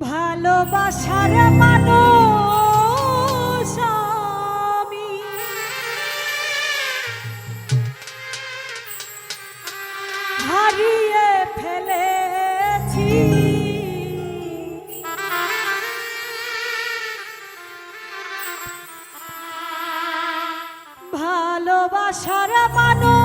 ভালোবাসার মানুষ আমি। হারিয়ে ফেলেছি। ভালোবাসার মানুষ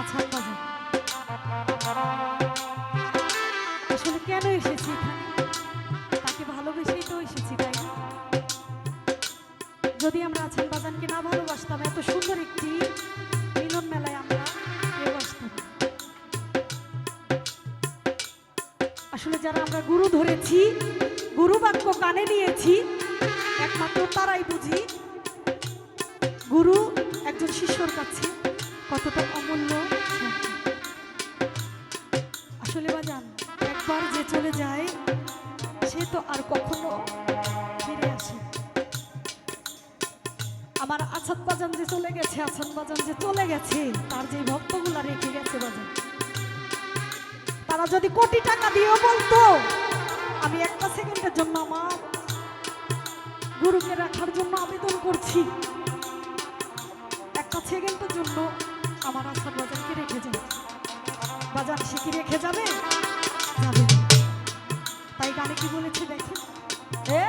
আছান বাজার আসলে কেন এসেছি তাকে ভালোবেসেই তো এসেছি, তাই যদি আমরা আছান বাজানকে না ভালোবাসতাম, এত সুন্দর একটি মিলন মেলায় আমরা কেউ আসলে যারা আমরা গুরু ধরেছি, গুরু বাক্য কানে নিয়েছি, একমাত্র তারাই বুঝি, গুরু একজন শিষ্যর কাছে কতটা অমূল্য। আসলে বাজান একবার যে চলে যায়, সে তো আর কখনো ফিরে আসে আমার আছাদ বাজান যে চলে গেছে, আছাদ বাজান যে চলে গেছে, তার যে ভক্তগুলা রেখে গেছে বাজান। তারা যদি কোটি টাকা দিয়েও বলতো, আমি একটা সেকেন্ডের জন্য আমার গুরুকে রাখার জন্য আবেদন করছি। সেকেন্ডের জন্য আমার আশার বাজারকে রেখে যাবে? বাজার সে কি রেখে যাবে? যাবে। তাই গানে কি বলেছে দেখে এ